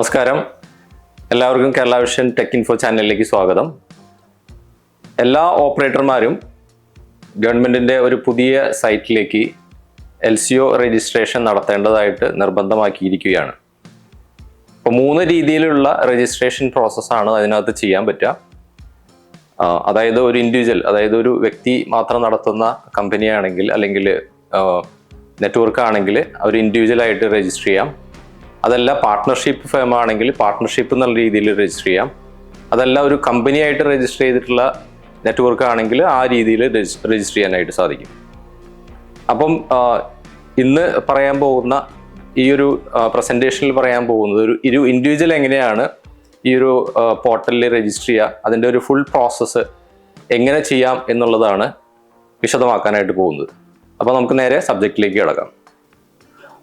നമസ്കാരം. എല്ലാവർക്കും Kerala vision tech info ചാനലിലേക്ക് സ്വാഗതം. എല്ലാ ഓപ്പറേറ്റർമാരും ഗവൺമെന്റിന്റെ ഒരു പുതിയ സൈറ്റിലേക്ക് എൽ സി ഒ രജിസ്ട്രേഷൻ നടത്തേണ്ടതായിട്ട് നിർബന്ധമാക്കിയിരിക്കുകയാണ്. അപ്പോൾ മൂന്ന് രീതിയിലുള്ള രജിസ്ട്രേഷൻ പ്രോസസ്സാണ് അതിനകത്ത് ചെയ്യാൻ പറ്റുക. അതായത് ഒരു ഇൻഡിവിജ്വൽ അതായത് ഒരു വ്യക്തി മാത്രം നടത്തുന്ന കമ്പനിയാണെങ്കിൽ അല്ലെങ്കിൽ നെറ്റ്വർക്ക് ആണെങ്കിൽ അവർ ഇൻഡിവിജ്വൽ ആയിട്ട് രജിസ്റ്റർ ചെയ്യാം. അതല്ല പാർട്ട്ണർഷിപ്പ് ഫേം ആണെങ്കിൽ പാർട്ട്ണർഷിപ്പ് എന്നുള്ള രീതിയിൽ രജിസ്റ്റർ ചെയ്യാം. അതല്ല ഒരു കമ്പനി ആയിട്ട് രജിസ്റ്റർ ചെയ്തിട്ടുള്ള നെറ്റ്വർക്ക് ആണെങ്കിൽ ആ രീതിയിൽ രജിസ്റ്റർ ചെയ്യാനായിട്ട് സാധിക്കും. അപ്പം ഇന്ന് പറയാൻ പോകുന്ന ഈ ഒരു പ്രസന്റേഷനിൽ പറയാൻ പോകുന്നത് ഒരു ഇരു ഇൻഡിവിജ്വൽ എങ്ങനെയാണ് ഈ ഒരു പോർട്ടലിൽ രജിസ്റ്റർ ചെയ്യുക അതിന്റെ ഒരു ഫുൾ പ്രോസസ്സ് എങ്ങനെ ചെയ്യാം എന്നുള്ളതാണ് വിശദമാക്കാനായിട്ട് പോകുന്നത്. അപ്പോൾ നമുക്ക് നേരെ സബ്ജക്റ്റിലേക്ക് കിടക്കാം.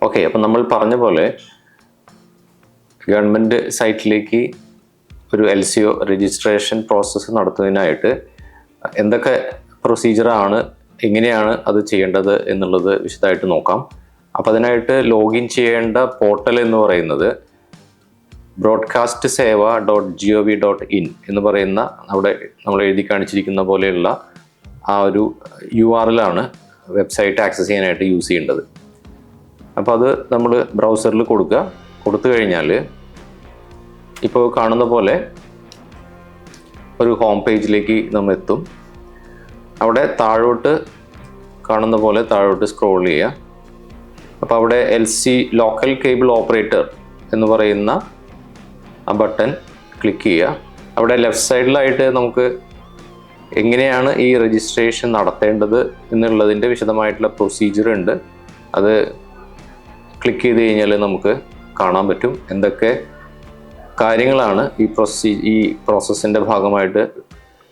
ഓക്കെ അപ്പം നമ്മൾ പറഞ്ഞ പോലെ ഗവൺമെന്റ് സൈറ്റിലേക്ക് ഒരു L C O registration process നടത്തുന്നതിനായിട്ട് എന്തൊക്കെ പ്രൊസീജിയറാണ് എങ്ങനെയാണ് അത് ചെയ്യേണ്ടത് എന്നുള്ളത് വിശദമായിട്ട് നോക്കാം. അപ്പോൾ അതിനായിട്ട് ലോഗിൻ ചെയ്യേണ്ട പോർട്ടൽ എന്ന് പറയുന്നത് broadcast Seva dot G O V dot in എന്ന് പറയുന്ന അവിടെ നമ്മൾ എഴുതി കാണിച്ചിരിക്കുന്ന പോലെയുള്ള ആ ഒരു യു ആർ എല്ലാണ് വെബ്സൈറ്റ് ആക്സസ് ചെയ്യാനായിട്ട് യൂസ് ചെയ്യേണ്ടത്. അപ്പോൾ അത് നമ്മൾ ബ്രൗസറിൽ കൊടുക്കുക. കൊടുത്തു കഴിഞ്ഞാൽ ഇപ്പോൾ കാണുന്ന പോലെ ഒരു ഹോം പേജിലേക്ക് നമ്മൾ എത്തും. അവിടെ താഴോട്ട് കാണുന്ന പോലെ താഴോട്ട് സ്ക്രോൾ ചെയ്യുക. അപ്പോൾ അവിടെ L C local cable operator എന്ന് പറയുന്ന ആ ബട്ടൺ ക്ലിക്ക് ചെയ്യുക. അവിടെ ലെഫ്റ്റ് സൈഡിലായിട്ട് നമുക്ക് എങ്ങനെയാണ് ഈ രജിസ്ട്രേഷൻ നടത്തേണ്ടത് എന്നുള്ളതിന്റെ വിശദമായിട്ടുള്ള പ്രൊസീജിയർ ഉണ്ട്. അത് ക്ലിക്ക് ചെയ്ത് കഴിഞ്ഞാൽ നമുക്ക് കാണാൻ പറ്റും. എന്തൊക്കെ കാര്യങ്ങളാണ് ഈ പ്രൊസീ ഈ പ്രോസസ്സിന്റെ ഭാഗമായിട്ട്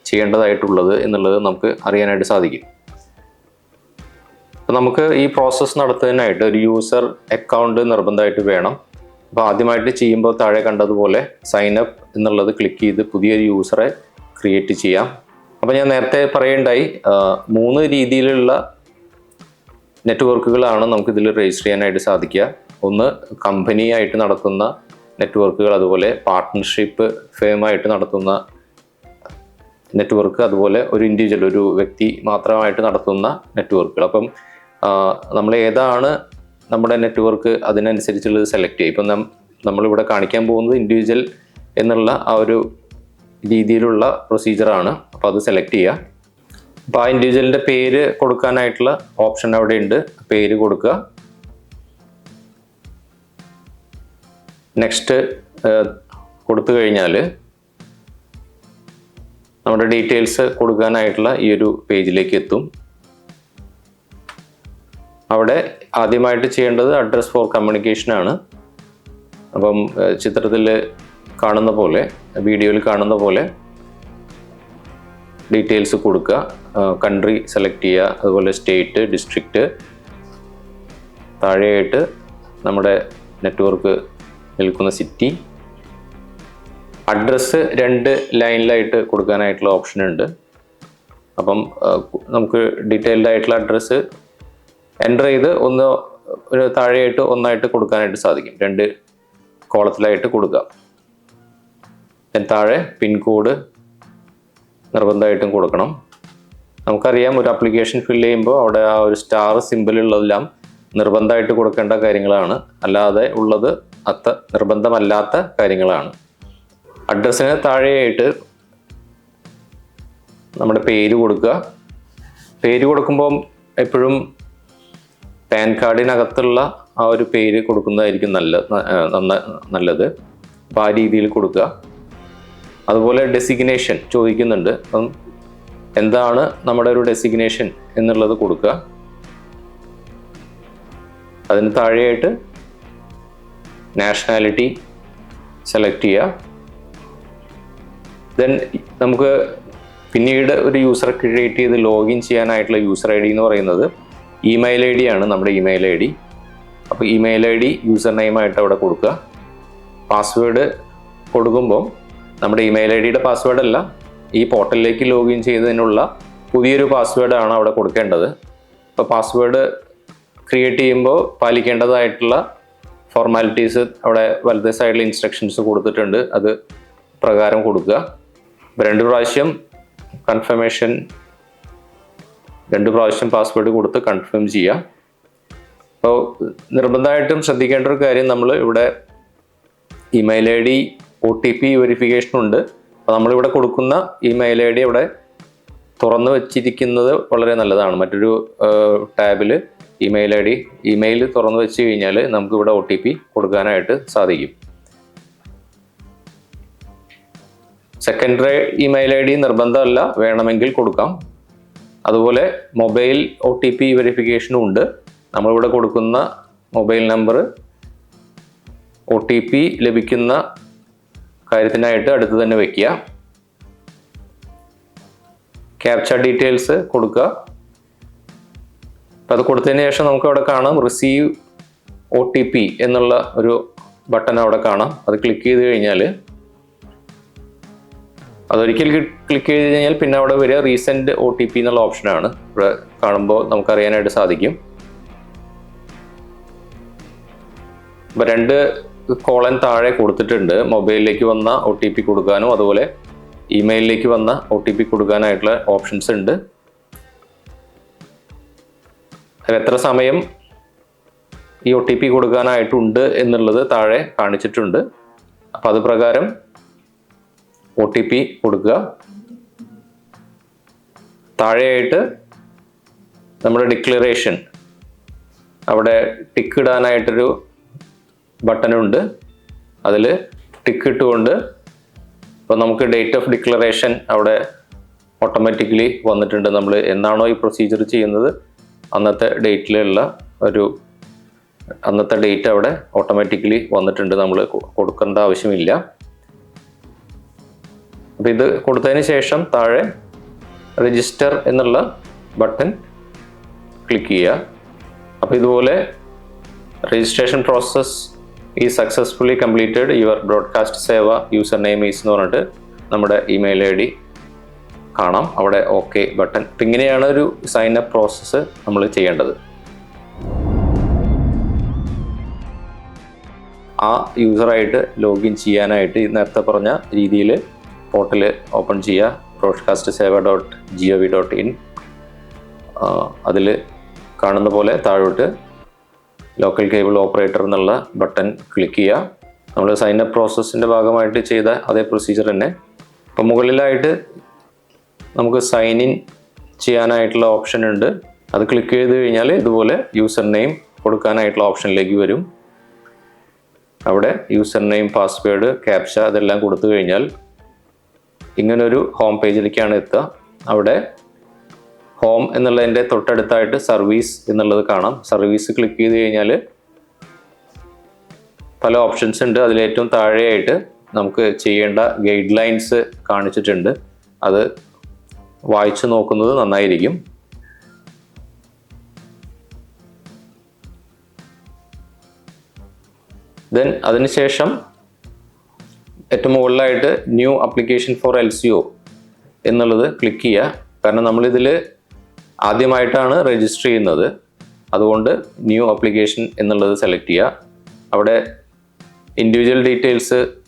ചെയ്യേണ്ടതായിട്ടുള്ളത് എന്നുള്ളത് നമുക്ക് അറിയാനായിട്ട് സാധിക്കും. അപ്പം നമുക്ക് ഈ പ്രോസസ്സ് നടത്തുന്നതിനായിട്ട് ഒരു യൂസർ അക്കൗണ്ട് നിർബന്ധമായിട്ട് വേണം. അപ്പോൾ ആദ്യമായിട്ട് ചെയ്യുമ്പോൾ താഴെ കണ്ടതുപോലെ സൈൻ അപ്പ് എന്നുള്ളത് ക്ലിക്ക് ചെയ്ത് പുതിയൊരു യൂസറെ ക്രിയേറ്റ് ചെയ്യാം. അപ്പോൾ ഞാൻ നേരത്തെ പറയുണ്ടായി മൂന്ന് രീതിയിലുള്ള നെറ്റ്വർക്കുകളാണ് നമുക്കിതിൽ രജിസ്റ്റർ ചെയ്യാനായിട്ട് സാധിക്കുക. ഒന്ന് കമ്പനിയായിട്ട് നടത്തുന്ന നെറ്റ്വർക്കുകൾ അതുപോലെ പാർട്ട്ണർഷിപ്പ് ഫേമായിട്ട് നടത്തുന്ന നെറ്റ്വർക്ക് അതുപോലെ ഒരു ഇൻഡിവിജ്വൽ ഒരു വ്യക്തി മാത്രമായിട്ട് നടത്തുന്ന നെറ്റ്വർക്കുകൾ. അപ്പം നമ്മൾ ഏതാണ് നമ്മുടെ നെറ്റ്വർക്ക് അതിനനുസരിച്ചുള്ളത് സെലക്ട് ചെയ്യും ഇപ്പം നമ്മളിവിടെ കാണിക്കാൻ പോകുന്നത് ഇൻഡിവിജ്വൽ എന്നുള്ള ആ ഒരു രീതിയിലുള്ള പ്രൊസീജിയറാണ് അപ്പോൾ അത് സെലക്ട് ചെയ്യുക. അപ്പോൾ ആ ഇൻഡിവിജ്വലിന്റെ പേര് കൊടുക്കാനായിട്ടുള്ള ഓപ്ഷൻ അവിടെ ഉണ്ട്. പേര് കൊടുക്കുക. നെക്സ്റ്റ് കൊടുത്തു കഴിഞ്ഞാൽ നമ്മുടെ ഡീറ്റെയിൽസ് കൊടുക്കാനായിട്ടുള്ള ഈ ഒരു പേജിലേക്ക് എത്തും. അവിടെ ആദ്യമായിട്ട് ചെയ്യേണ്ടത് അഡ്രസ് ഫോർ കമ്മ്യൂണിക്കേഷനാണ് അപ്പം ചിത്രത്തിൽ കാണുന്ന പോലെ വീഡിയോയിൽ കാണുന്ന പോലെ ഡീറ്റെയിൽസ് കൊടുക്കുക കൺട്രി സെലക്ട് ചെയ്യുക അതുപോലെ സ്റ്റേറ്റ് ഡിസ്ട്രിക്റ്റ് താഴെയായിട്ട് നമ്മുടെ നെറ്റ്വർക്ക് നിൽക്കുന്ന സിറ്റി അഡ്രസ്സ് രണ്ട് ലൈനിലായിട്ട് കൊടുക്കാനായിട്ടുള്ള ഓപ്ഷൻ ഉണ്ട്. അപ്പം നമുക്ക് ഡീറ്റെയിൽഡ് ആയിട്ടുള്ള അഡ്രസ്സ് എന്റർ ചെയ്ത് ഒന്ന് ഒരു താഴെയായിട്ട് ഒന്നായിട്ട് കൊടുക്കാനായിട്ട് സാധിക്കും. രണ്ട് കോളത്തിലായിട്ട് കൊടുക്കാം താഴെ പിൻകോഡ് നിർബന്ധമായിട്ടും കൊടുക്കണം. നമുക്കറിയാം ഒരു അപ്ലിക്കേഷൻ ഫിൽ ചെയ്യുമ്പോൾ അവിടെ ആ ഒരു സ്റ്റാർ സിമ്പിളുള്ളതെല്ലാം നിർബന്ധമായിട്ട് കൊടുക്കേണ്ട കാര്യങ്ങളാണ്. അല്ലാതെ ഉള്ളത് അത്ര നിർബന്ധമല്ലാത്ത കാര്യങ്ങളാണ്. അഡ്രസ്സിന് താഴെയായിട്ട് നമ്മുടെ പേര് കൊടുക്കുക. പേര് കൊടുക്കുമ്പോൾ എപ്പോഴും പാൻ കാർഡിനകത്തുള്ള ആ ഒരു പേര് കൊടുക്കുന്നതായിരിക്കും നല്ല നല്ലത്. അപ്പോൾ ആ രീതിയിൽ കൊടുക്കുക. അതുപോലെ ഡെസിഗ്നേഷൻ ചോദിക്കുന്നുണ്ട്. അപ്പം എന്താണ് നമ്മുടെ ഒരു ഡെസിഗ്നേഷൻ എന്നുള്ളത് കൊടുക്കുക. അതിന് താഴെയായിട്ട് നാഷണാലിറ്റി സെലക്ട് ചെയ്യുക. ദെൻ നമുക്ക് പിന്നീട് ഒരു യൂസർ ക്രിയേറ്റ് ചെയ്ത് ലോഗിൻ ചെയ്യാനായിട്ടുള്ള യൂസർ ഐ ഡി എന്ന് പറയുന്നത് ഇമെയിൽ ഐ ഡി ആണ് നമ്മുടെ ഇമെയിൽ ഐ ഡി. അപ്പോൾ ഇമെയിൽ ഐ ഡി യൂസർ നെയിമായിട്ട് അവിടെ കൊടുക്കുക. പാസ്വേഡ് കൊടുക്കുമ്പോൾ നമ്മുടെ ഇമെയിൽ ഐ ഡിയുടെ പാസ്വേഡ് അല്ല ഈ പോർട്ടലിലേക്ക് ലോഗിൻ ചെയ്തതിനുള്ള പുതിയൊരു പാസ്വേഡാണ് അവിടെ കൊടുക്കേണ്ടത്. അപ്പോൾ പാസ്വേഡ് ക്രിയേറ്റ് ചെയ്യുമ്പോൾ പാലിക്കേണ്ടതായിട്ടുള്ള ഫോർമാലിറ്റീസ് അവിടെ വലത് സൈഡിൽ ഇൻസ്ട്രക്ഷൻസ് കൊടുത്തിട്ടുണ്ട്. അത് പ്രകാരം കൊടുക്കുക. രണ്ട് പ്രാവശ്യം കൺഫർമേഷൻ രണ്ട് പ്രാവശ്യം പാസ്വേഡ് കൊടുത്ത് കൺഫേം ചെയ്യുക. അപ്പോൾ നിർബന്ധമായിട്ടും ശ്രദ്ധിക്കേണ്ട ഒരു കാര്യം നമ്മൾ ഇവിടെ email I D O T P verification ഉണ്ട്. അപ്പോൾ നമ്മളിവിടെ കൊടുക്കുന്ന ഇമെയിൽ ഐ ഡി അവിടെ തുറന്നു വച്ചിരിക്കുന്നത് വളരെ നല്ലതാണ്. മറ്റൊരു ടാബിൽ ഇമെയിൽ ഐ ഡി. ഇമെയിൽ തുറന്നു വെച്ച് കഴിഞ്ഞാൽ നമുക്ക് ഇവിടെ ഒ ടി പി കൊടുക്കാനായിട്ട് സാധിക്കും. സെക്കൻഡറി ഇമെയിൽ ഐ ഡി നിർബന്ധമല്ല വേണമെങ്കിൽ കൊടുക്കാം. അതുപോലെ മൊബൈൽ ഒ ടി പി വെരിഫിക്കേഷനും ഉണ്ട്. നമ്മളിവിടെ കൊടുക്കുന്ന mobile number O T P ലഭിക്കുന്ന കാര്യത്തിനായിട്ട് അടുത്ത് തന്നെ വയ്ക്കുക ക്യാപ്ച ഡീറ്റെയിൽസ് കൊടുക്കുക. അപ്പം അത് കൊടുത്തതിന് ശേഷം നമുക്ക് അവിടെ കാണാം റിസീവ് ഒ ടി പി എന്നുള്ള ഒരു ബട്ടൺ അവിടെ കാണാം. അത് ക്ലിക്ക് ചെയ്ത് കഴിഞ്ഞാൽ അതൊരിക്കൽ ക്ലിക്ക് ചെയ്ത് കഴിഞ്ഞാൽ പിന്നെ അവിടെ വരിക റീസെന്റ് ഒ ടി പി എന്നുള്ള ഓപ്ഷനാണ് ഇവിടെ കാണുമ്പോൾ നമുക്കറിയാനായിട്ട് സാധിക്കും. അപ്പോൾ രണ്ട് കോളൻ താഴെ കൊടുത്തിട്ടുണ്ട്. മൊബൈലിലേക്ക് വന്ന ഒ ടി പി കൊടുക്കാനും അതുപോലെ ഇമെയിലിലേക്ക് വന്ന ഒ ടി പി കൊടുക്കാനായിട്ടുള്ള ഓപ്ഷൻസ് ഉണ്ട്. അതിൽ എത്ര സമയം ഈ ഒ ടി പി കൊടുക്കാനായിട്ടുണ്ട് എന്നുള്ളത് താഴെ കാണിച്ചിട്ടുണ്ട്. അപ്പം അത് പ്രകാരം ഒ ടി പി കൊടുക്കുക. താഴെയായിട്ട് നമ്മുടെ ഡിക്ലറേഷൻ. അവിടെ ടിക്ക് ഇടാനായിട്ടൊരു ബട്ടണുണ്ട്. അതിൽ ടിക്ക് ഇട്ടുകൊണ്ട് ഇപ്പോൾ നമുക്ക് ഡേറ്റ് ഓഫ് ഡിക്ലറേഷൻ അവിടെ ഓട്ടോമാറ്റിക്കലി വന്നിട്ടുണ്ട് നമ്മൾ എന്നാണോ ഈ പ്രൊസീജിയർ ചെയ്യുന്നത്? അന്നത്തെ ഡേറ്റിലുള്ള ഒരു അന്നത്തെ ഡേറ്റ് അവിടെ ഓട്ടോമാറ്റിക്കലി വന്നിട്ടുണ്ട്. നമ്മൾ കൊടുക്കേണ്ട ആവശ്യമില്ല. അപ്പം ഇത് കൊടുത്തതിന് ശേഷം താഴെ രജിസ്റ്റർ എന്നുള്ള ബട്ടൺ ക്ലിക്ക് ചെയ്യുക. അപ്പോൾ ഇതുപോലെ രജിസ്ട്രേഷൻ പ്രോസസ്സ് ഈ successfully completed your broadcast Seva user name is എന്ന് പറഞ്ഞിട്ട് നമ്മുടെ ഇമെയിൽ ഐ ഡി കാണാം. അവിടെ ഓക്കെ ബട്ടൺ അപ്പം ഇങ്ങനെയാണ് ഒരു സൈൻ അപ്പ് പ്രോസസ്സ് നമ്മൾ ചെയ്യേണ്ടത്. ആ യൂസറായിട്ട് ലോഗിൻ ചെയ്യാനായിട്ട് നേരത്തെ പറഞ്ഞ രീതിയിൽ പോർട്ടൽ ഓപ്പൺ ചെയ്യുക. Broadcast Seva dot G O V dot in അതിൽ കാണുന്ന പോലെ താഴോട്ട് ലോക്കൽ കേബിൾ ഓപ്പറേറ്റർ എന്നുള്ള ബട്ടൺ ക്ലിക്ക് ചെയ്യുക. നമ്മൾ സൈൻ അപ്പ് പ്രോസസ്സിന്റെ ഭാഗമായിട്ട് ചെയ്ത അതേ പ്രൊസീജിയർ തന്നെ. ഇപ്പം മുകളിലായിട്ട് നമുക്ക് സൈൻ ഇൻ ചെയ്യാനായിട്ടുള്ള ഓപ്ഷൻ ഉണ്ട്. അത് ക്ലിക്ക് ചെയ്ത് കഴിഞ്ഞാൽ ഇതുപോലെ യൂസർ നെയിം കൊടുക്കാനായിട്ടുള്ള ഓപ്ഷനിലേക്ക് വരും. അവിടെ യൂസർ നെയിം പാസ്വേഡ് ക്യാപ്ച അതെല്ലാം കൊടുത്തു കഴിഞ്ഞാൽ ഇങ്ങനൊരു ഹോം പേജിലേക്കാണ് എത്തുക. അവിടെ ഹോം എന്നുള്ളതിന്റെ തൊട്ടടുത്തായിട്ട് സർവീസ് എന്നുള്ളത് കാണാം. സർവീസ് ക്ലിക്ക് ചെയ്ത് കഴിഞ്ഞാൽ പല ഓപ്ഷൻസ് ഉണ്ട്. അതിലേറ്റവും താഴെയായിട്ട് നമുക്ക് ചെയ്യേണ്ട ഗൈഡ് ലൈൻസ് കാണിച്ചിട്ടുണ്ട്. അത് വായിച്ചു നോക്കുന്നത് നന്നായിരിക്കും. ദെൻ അതിനുശേഷം ഏറ്റവും മുകളിലായിട്ട് new application for L C O എന്നുള്ളത് ക്ലിക്ക് ചെയ്യുക. കാരണം നമ്മളിതിൽ ആദ്യമായിട്ടാണ് രജിസ്റ്റർ ചെയ്യുന്നത്. അതുകൊണ്ട് ന്യൂ അപ്ലിക്കേഷൻ എന്നുള്ളത് സെലക്ട് ചെയ്യുക. അവിടെ ഇൻഡിവിജ്വൽ ഡീറ്റെയിൽസ്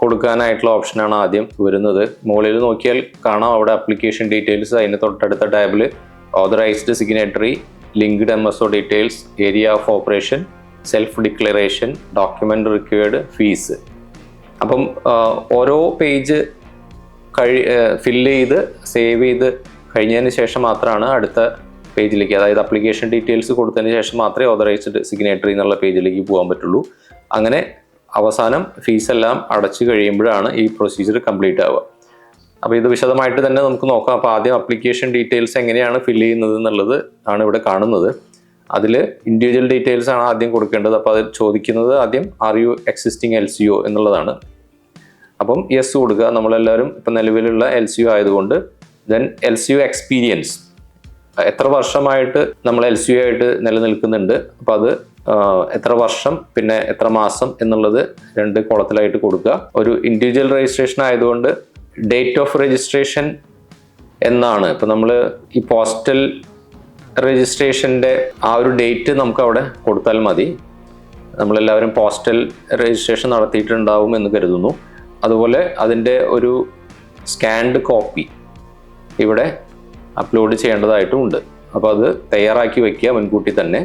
കൊടുക്കാനായിട്ടുള്ള ഓപ്ഷനാണ് ആദ്യം വരുന്നത്. മുകളിൽ നോക്കിയാൽ കാണാം അവിടെ അപ്ലിക്കേഷൻ ഡീറ്റെയിൽസ് അതിന് തൊട്ടടുത്ത ടാബിൽ authorised signatory linked M S O details area of operation self declaration document required fees അപ്പം ഓരോ പേജ് കഴി ഫില്ല് ചെയ്ത് സേവ് ചെയ്ത് കഴിഞ്ഞതിന് ശേഷം മാത്രമാണ് അടുത്ത പേജിലേക്ക് അതായത് അപ്ലിക്കേഷൻ ഡീറ്റെയിൽസ് കൊടുത്തതിന് ശേഷം മാത്രമേ ഓതറൈസ്ഡ് സിഗ്നേറ്ററി എന്നുള്ള പേജിലേക്ക് പോകാൻ പറ്റുള്ളൂ. അങ്ങനെ അവസാനം ഫീസ് എല്ലാം അടച്ചു കഴിയുമ്പോഴാണ് ഈ പ്രൊസീജിയർ കംപ്ലീറ്റ് ആവുക. അപ്പോൾ ഇത് വിശദമായിട്ട് തന്നെ നമുക്ക് നോക്കാം. അപ്പോൾ ആദ്യം അപ്ലിക്കേഷൻ ഡീറ്റെയിൽസ് എങ്ങനെയാണ് ഫില്ല് ചെയ്യുന്നത് എന്നുള്ളത് ആണ് ഇവിടെ കാണുന്നത്. അതിൽ ഇൻഡിവിജ്വൽ ഡീറ്റെയിൽസ് ആണ് ആദ്യം കൊടുക്കേണ്ടത്. അപ്പോൾ അത് ചോദിക്കുന്നത് ആദ്യം R U existing L C O എന്നുള്ളതാണ്. അപ്പം യെസ് കൊടുക്കുക. നമ്മളെല്ലാവരും ഇപ്പം നിലവിലുള്ള എൽ സി ഒ ആയതുകൊണ്ട് then L C O experience എത്ര വർഷമായിട്ട് നമ്മൾ എൽ സി ഒ ആയിട്ട് നിലനിൽക്കുന്നുണ്ട്? അപ്പോൾ അത് എത്ര വർഷം പിന്നെ എത്ര മാസം എന്നുള്ളത് രണ്ട് കോളത്തിലായിട്ട് കൊടുക്കുക. ഒരു ഇൻഡിവിജ്വൽ രജിസ്ട്രേഷൻ ആയതുകൊണ്ട് ഡേറ്റ് ഓഫ് രജിസ്ട്രേഷൻ എന്നാണ്. ഇപ്പം നമ്മൾ ഈ പോസ്റ്റൽ രജിസ്ട്രേഷന്റെ ആ ഒരു ഡേറ്റ് നമുക്ക് അവിടെ കൊടുത്താൽ മതി. നമ്മളെല്ലാവരും പോസ്റ്റൽ രജിസ്ട്രേഷൻ നടത്തിയിട്ടുണ്ടാവും എന്ന് കരുതുന്നു. അതുപോലെ അതിന്റെ ഒരു സ്കാൻഡ് കോപ്പി ഇവിടെ അപ്ലോഡ് ചെയ്യേണ്ടതായിട്ടുമുണ്ട് അപ്പോൾ അത് തയ്യാറാക്കി വയ്ക്കുക മുൻകൂട്ടി തന്നെ.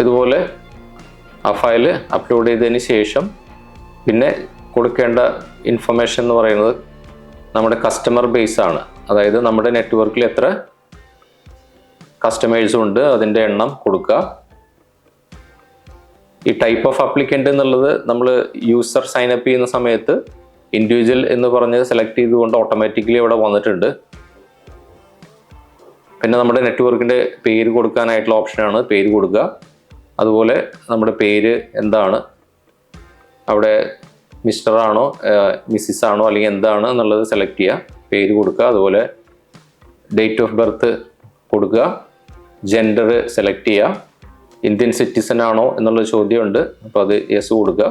ഇതുപോലെ ആ ഫയൽ അപ്ലോഡ് ചെയ്തതിന് ശേഷം പിന്നെ കൊടുക്കേണ്ട ഇൻഫർമേഷൻ എന്ന് പറയുന്നത് നമ്മുടെ കസ്റ്റമർ ബേസ് ആണ്. അതായത് നമ്മുടെ നെറ്റ്വർക്കിൽ എത്ര കസ്റ്റമേഴ്സും ഉണ്ട് അതിന്റെ എണ്ണം കൊടുക്കുക. ഈ ടൈപ്പ് ഓഫ് അപ്ലിക്കന്റ് എന്നുള്ളത് നമ്മൾ യൂസർ സൈൻ അപ്പ് ചെയ്യുന്ന സമയത്ത് ഇൻഡിവിജ്വൽ എന്ന് പറഞ്ഞ് സെലക്ട് ചെയ്തുകൊണ്ട് ഓട്ടോമാറ്റിക്കലി അവിടെ വന്നിട്ടുണ്ട്. പിന്നെ നമ്മുടെ നെറ്റ്വർക്കിന്റെ പേര് കൊടുക്കാനായിട്ടുള്ള ഓപ്ഷനാണ് പേര് കൊടുക്കുക. അതുപോലെ നമ്മുടെ പേര് എന്താണ്? അവിടെ മിസ്റ്റർ ആണോ മിസ്സിസ് ആണോ അല്ലെങ്കിൽ എന്താണ് എന്നുള്ളത് സെലക്ട് ചെയ്യുക. പേര് കൊടുക്കുക അതുപോലെ ഡേറ്റ് ഓഫ് ബർത്ത് കൊടുക്കുക ജെൻഡർ സെലക്ട് ചെയ്യുക. ഇന്ത്യൻ സിറ്റിസൺ ആണോ എന്നുള്ള ചോദ്യമുണ്ട് അപ്പോൾ അത് യെസ് കൊടുക്കുക.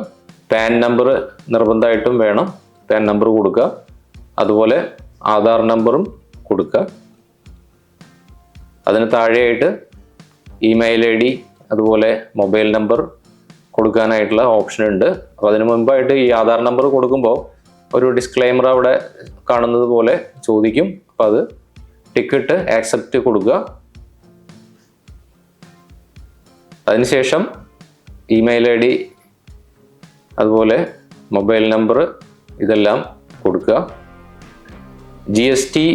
പാൻ നമ്പർ നിർബന്ധമായിട്ടും വേണം പാൻ നമ്പർ കൊടുക്കുക. അതുപോലെ ആധാർ നമ്പറും കൊടുക്കുക. അതിന് താഴെയായിട്ട് ഇമെയിൽ ഐ ഡി അതുപോലെ മൊബൈൽ നമ്പർ കൊടുക്കാനായിട്ടുള്ള ഓപ്ഷൻ ഉണ്ട്. അപ്പോൾ അതിന് മുമ്പായിട്ട് ഈ ആധാർ നമ്പർ കൊടുക്കുമ്പോൾ ഒരു ഡിസ്ക്ലൈമർ അവിടെ കാണുന്നത് പോലെ ചോദിക്കും. അപ്പോൾ അത് ടിക്കറ്റ് ആക്സെപ്റ്റ് കൊടുക്കുക. അതിനുശേഷം ഇമെയിൽ ഐ ഡി അതുപോലെ മൊബൈൽ നമ്പർ ഇതെല്ലാം കൊടുക്കുക. ജി എസ് ടി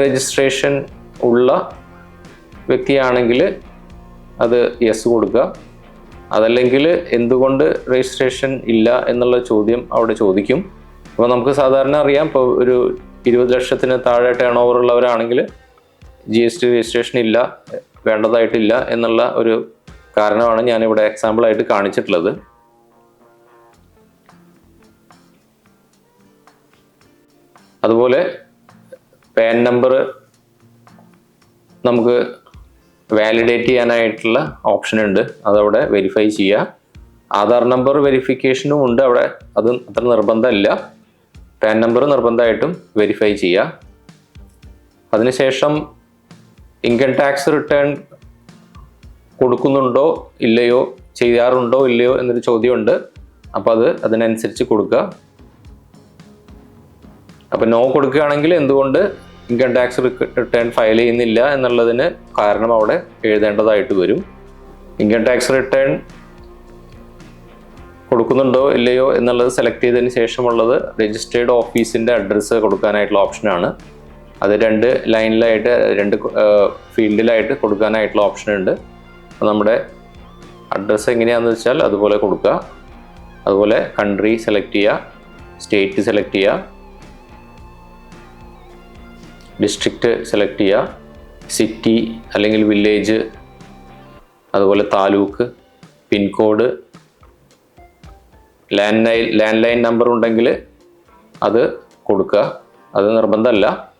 രജിസ്ട്രേഷൻ ഉള്ള വ്യക്തിയാണെങ്കിൽ അത് യെസ് കൊടുക്കുക. അതല്ലെങ്കിൽ എന്തുകൊണ്ട് രജിസ്ട്രേഷൻ ഇല്ല എന്നുള്ള ചോദ്യം അവിടെ ചോദിക്കും. അപ്പോൾ നമുക്ക് സാധാരണ അറിയാം ഇപ്പോൾ ഒരു ഇരുപത് ലക്ഷത്തിന് താഴെ ടേൺ ഓവർ ഉള്ളവരാണെങ്കിൽ ജി എസ് ടി രജിസ്ട്രേഷൻ ഇല്ല വേണ്ടതായിട്ടില്ല എന്നുള്ള ഒരു കാരണമാണ് ഞാനിവിടെ എക്സാമ്പിളായിട്ട് കാണിച്ചിട്ടുള്ളത്. അതുപോലെ പാൻ നമ്പർ നമുക്ക് വാലിഡേറ്റ് ചെയ്യാനായിട്ടുള്ള ഓപ്ഷൻ ഉണ്ട്. അതവിടെ വെരിഫൈ ചെയ്യുക. ആധാർ നമ്പർ വെരിഫിക്കേഷനും ഉണ്ട് അവിടെ. അത് അത്ര നിർബന്ധമില്ല. പാൻ നമ്പർ നിർബന്ധമായിട്ടും വെരിഫൈ ചെയ്യുക. അതിനുശേഷം ഇൻകം ടാക്സ് റിട്ടേൺ കൊടുക്കുന്നുണ്ടോ ഇല്ലയോ ചെയ്യാറുണ്ടോ ഇല്ലയോ എന്നൊരു ചോദ്യമുണ്ട്. അപ്പോൾ അത് അതിനനുസരിച്ച് കൊടുക്കുക. അപ്പോൾ നോ കൊടുക്കുകയാണെങ്കിൽ എന്തുകൊണ്ട് ഇൻകം ടാക്സ് റിട്ടേൺ ഫയൽ ചെയ്യുന്നില്ല എന്നുള്ളതിന് കാരണം അവിടെ എഴുതേണ്ടതായിട്ട് വരും. ഇൻകം ടാക്സ് റിട്ടേൺ കൊടുക്കുന്നുണ്ടോ ഇല്ലയോ എന്നുള്ളത് സെലക്ട് ചെയ്തതിന് ശേഷമുള്ളത് രജിസ്റ്റേർഡ് ഓഫീസിന്റെ അഡ്രസ്സ് കൊടുക്കാനായിട്ടുള്ള ഓപ്ഷനാണ് അത് രണ്ട് ലൈനിലായിട്ട് രണ്ട് ഫീൽഡിലായിട്ട് കൊടുക്കാനായിട്ടുള്ള ഓപ്ഷൻ ഉണ്ട്. നമ്മുടെ അഡ്രസ്സ് എങ്ങനെയാണെന്ന് വെച്ചാൽ അതുപോലെ കൊടുക്കുക. അതുപോലെ കൺട്രി സെലക്ട് ചെയ്യുക സ്റ്റേറ്റ് സെലക്ട് ചെയ്യുക. ഡിസ്ട്രിക്റ്റ് സെലക്ട് ചെയ്യുക. സിറ്റി അല്ലെങ്കിൽ വില്ലേജ് അതുപോലെ taluk pincode land line land line number ഉണ്ടെങ്കിൽ അത് കൊടുക്കുക. അത് നിർബന്ധമല്ല.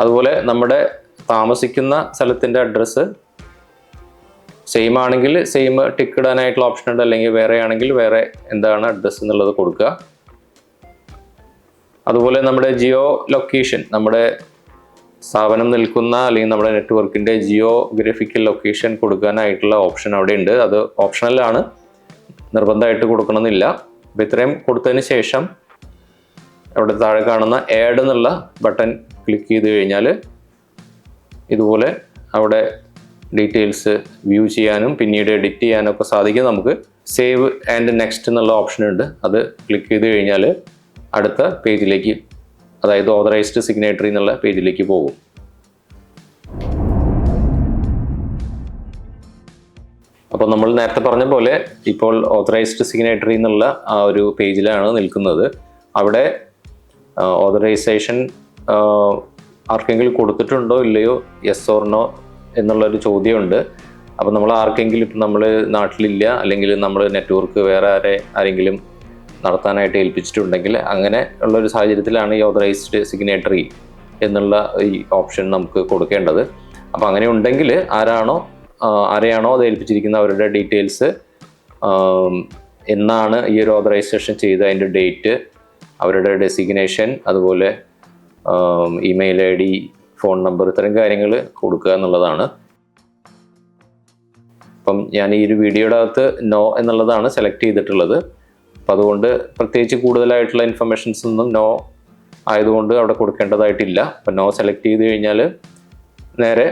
അതുപോലെ നമ്മുടെ താമസിക്കുന്ന സ്ഥലത്തിന്റെ അഡ്രസ്സ് സെയിം ആണെങ്കിൽ സെയിം ടിക്ക് ഇടാനായിട്ടുള്ള ഓപ്ഷൻ ഉണ്ട്. അല്ലെങ്കിൽ വേറെ ആണെങ്കിൽ വേറെ എന്താണ് അഡ്രസ്സ് എന്നുള്ളത് കൊടുക്കുക. അതുപോലെ നമ്മുടെ ജിയോ ലൊക്കേഷൻ നമ്മുടെ സ്ഥാപനം നിൽക്കുന്ന അല്ലെങ്കിൽ നമ്മുടെ നെറ്റ്വർക്കിന്റെ ജിയോഗ്രഫിക്കൽ ലൊക്കേഷൻ കൊടുക്കാനായിട്ടുള്ള ഓപ്ഷൻ അവിടെ ഉണ്ട് അത് ഓപ്ഷണലാണ് നിർബന്ധമായിട്ട് കൊടുക്കണമെന്നില്ല. അപ്പോൾ ഇത്രയും കൊടുത്തതിന് ശേഷം അവിടെ താഴെ കാണുന്ന ആഡ് എന്നുള്ള ബട്ടൺ ക്ലിക്ക് ചെയ്ത് കഴിഞ്ഞാൽ ഇതുപോലെ അവിടെ ഡീറ്റെയിൽസ് വ്യൂ ചെയ്യാനും പിന്നീട് എഡിറ്റ് ചെയ്യാനും ഒക്കെ സാധിക്കും. നമുക്ക് സേവ് ആൻഡ് നെക്സ്റ്റ് എന്നുള്ള ഓപ്ഷൻ ഉണ്ട് അത് ക്ലിക്ക് ചെയ്ത് കഴിഞ്ഞാൽ അടുത്ത പേജിലേക്ക് അതായത് ഓതറൈസ്ഡ് സിഗ്നേറ്ററി എന്നുള്ള പേജിലേക്ക് പോകും. അപ്പോൾ നമ്മൾ നേരത്തെ പറഞ്ഞ പോലെ ഇപ്പോൾ ഓതറൈസ്ഡ് സിഗ്നേറ്ററി എന്നുള്ള ആ ഒരു പേജിലാണ് നിൽക്കുന്നത്. അവിടെ ഓതറൈസേഷൻ ആർക്കെങ്കിലും കൊടുത്തിട്ടുണ്ടോ ഇല്ലയോ യെസ് ഓർണോ എന്നുള്ളൊരു ചോദ്യമുണ്ട്. അപ്പോൾ നമ്മൾ ആർക്കെങ്കിലും ഇപ്പം നമ്മൾ നാട്ടിലില്ല അല്ലെങ്കിൽ നമ്മൾ നെറ്റ്വർക്ക് വേറെ ആരെ ആരെങ്കിലും നടത്താനായിട്ട് ഏൽപ്പിച്ചിട്ടുണ്ടെങ്കിൽ അങ്ങനെ ഉള്ള ഒരു സാഹചര്യത്തിലാണ് ഈ ഓതറൈസ്ഡ് സിഗ്നേറ്ററി എന്നുള്ള ഈ ഓപ്ഷൻ നമുക്ക് കൊടുക്കേണ്ടത്. അപ്പോൾ അങ്ങനെ ഉണ്ടെങ്കിൽ ആരാണോ ആരെയാണോ അത് ഏൽപ്പിച്ചിരിക്കുന്ന അവരുടെ ഡീറ്റെയിൽസ് എന്നാണ് ഈ ഒരു ഓതറൈസേഷൻ ചെയ്ത അതിന്റെ ഡേറ്റ് അവരുടെ ഡെസിഗ്നേഷൻ അതുപോലെ email I D phone number ഇത്തരം കാര്യങ്ങൾ കൊടുക്കുക എന്നുള്ളതാണ്. അപ്പം ഞാൻ ഈ ഒരു വീഡിയോയുടെ അകത്ത് നോ എന്നുള്ളതാണ് സെലക്ട് ചെയ്തിട്ടുള്ളത്. അപ്പം അതുകൊണ്ട് പ്രത്യേകിച്ച് കൂടുതലായിട്ടുള്ള ഇൻഫർമേഷൻസ് ഒന്നും നോ ആയതുകൊണ്ട് അവിടെ കൊടുക്കേണ്ടതായിട്ടില്ല. അപ്പം നോ സെലക്ട് ചെയ്ത് കഴിഞ്ഞാൽ നേരെ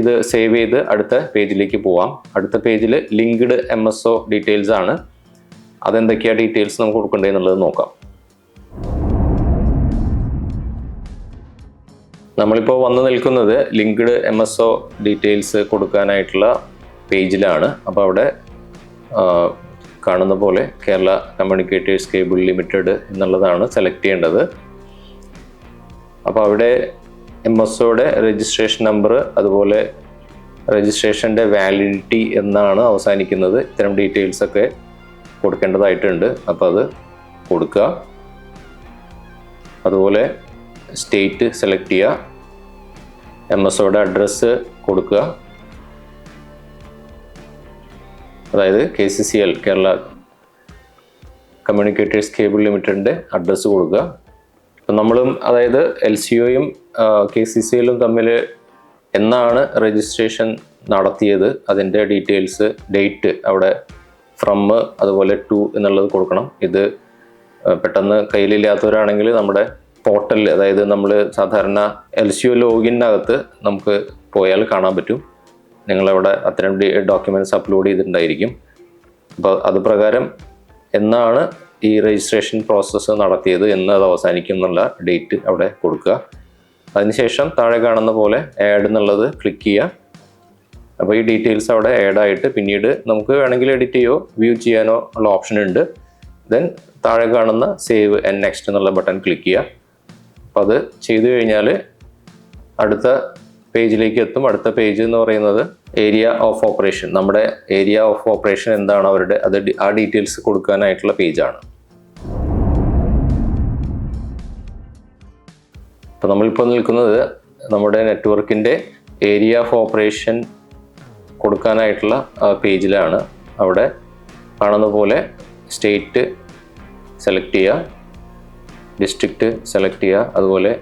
ഇത് സേവ് ചെയ്ത് അടുത്ത പേജിലേക്ക് പോവാം. അടുത്ത പേജിൽ linked M S O details ആണ്. അതെന്തൊക്കെയാണ് ഡീറ്റെയിൽസ് നമുക്ക് കൊടുക്കേണ്ടതെന്നുള്ളത് നോക്കാം. നമ്മളിപ്പോൾ വന്നു നിൽക്കുന്നത് linked M S O details കൊടുക്കാനായിട്ടുള്ള പേജിലാണ്. അപ്പോൾ അവിടെ കാണുന്ന പോലെ കേരള കമ്മ്യൂണിക്കേറ്റേഴ്സ് കേബിൾ ലിമിറ്റഡ് എന്നുള്ളതാണ് സെലക്ട് ചെയ്യേണ്ടത്. അപ്പോൾ അവിടെ എം എസ് ഒയുടെ രജിസ്ട്രേഷൻ നമ്പർ അതുപോലെ രജിസ്ട്രേഷന്റെ വാലിഡിറ്റി എന്നാണ് അവസാനിക്കുന്നത്. ഇത്തരം ഡീറ്റെയിൽസൊക്കെ കൊടുക്കേണ്ടതായിട്ടുണ്ട്. അപ്പോൾ അത് കൊടുക്കുക. അതുപോലെ സ്റ്റേറ്റ് സെലക്ട് ചെയ്യുക. എം എസ് ഒയുടെ അഡ്രസ്സ് കൊടുക്കുക. അതായത് K C C L Kerala communicators cable ലിമിറ്റഡിന്റെ അഡ്രസ്സ് കൊടുക്കുക. അപ്പം നമ്മളും അതായത് എൽ സി ഒയും കെ സി സി എല്ലും തമ്മിൽ എന്നാണ് രജിസ്ട്രേഷൻ നടത്തിയത് അതിന്റെ ഡീറ്റെയിൽസ് ഡേറ്റ് അവിടെ ഫ്രം അതുപോലെ ടു എന്നുള്ളത് കൊടുക്കണം. ഇത് പെട്ടെന്ന് കയ്യിലില്ലാത്തവരാണെങ്കിൽ നമ്മുടെ പോർട്ടലിൽ അതായത് നമ്മൾ സാധാരണ എൽ സി ഒ ലോഗിനകത്ത് നമുക്ക് പോയാൽ കാണാൻ പറ്റും. നിങ്ങളവിടെ അത്തരം ഡോക്യുമെന്റ്സ് അപ്ലോഡ് ചെയ്തിട്ടുണ്ടായിരിക്കും. അപ്പോൾ അത് പ്രകാരം എന്നാണ് ഈ രജിസ്ട്രേഷൻ പ്രോസസ്സ് നടത്തിയത് എന്ന് അത് അവസാനിക്കും എന്നുള്ള ഡേറ്റ് അവിടെ കൊടുക്കുക. അതിനുശേഷം താഴെ കാണുന്ന പോലെ ആഡ് എന്നുള്ളത് ക്ലിക്ക് ചെയ്യുക. അപ്പോൾ ഈ ഡീറ്റെയിൽസ് അവിടെ ആഡ് ആയിട്ട് പിന്നീട് നമുക്ക് വേണമെങ്കിൽ എഡിറ്റ് ചെയ്യോ വ്യൂ ചെയ്യാനോ ഉള്ള ഓപ്ഷൻ ഉണ്ട്. ദെൻ താഴെ കാണുന്ന സേവ് ആൻഡ് നെക്സ്റ്റ് എന്നുള്ള ബട്ടൺ ക്ലിക്ക് ചെയ്യുക. അപ്പോൾ അത് ചെയ്തു കഴിഞ്ഞാൽ അടുത്ത പേജിലേക്ക് എത്തും. അടുത്ത പേജ് എന്ന് പറയുന്നത് ഏരിയ ഓഫ് ഓപ്പറേഷൻ നമ്മുടെ ഏരിയ ഓഫ് ഓപ്പറേഷൻ എന്താണ് അവരുടെ അത് ആ ഡീറ്റെയിൽസ് കൊടുക്കാനായിട്ടുള്ള പേജാണ് അപ്പോൾ നമ്മളിപ്പോൾ നിൽക്കുന്നത് നമ്മുടെ നെറ്റ്വർക്കിന്റെ ഏരിയ ഓഫ് ഓപ്പറേഷൻ കൊടുക്കാനായിട്ടുള്ള പേജിലാണ് അവിടെ കാണുന്ന പോലെ സ്റ്റേറ്റ് സെലക്ട് ചെയ്യുക ഡിസ്ട്രിക്റ്റ് സെലക്ട് ചെയ്യുക അതുപോലെ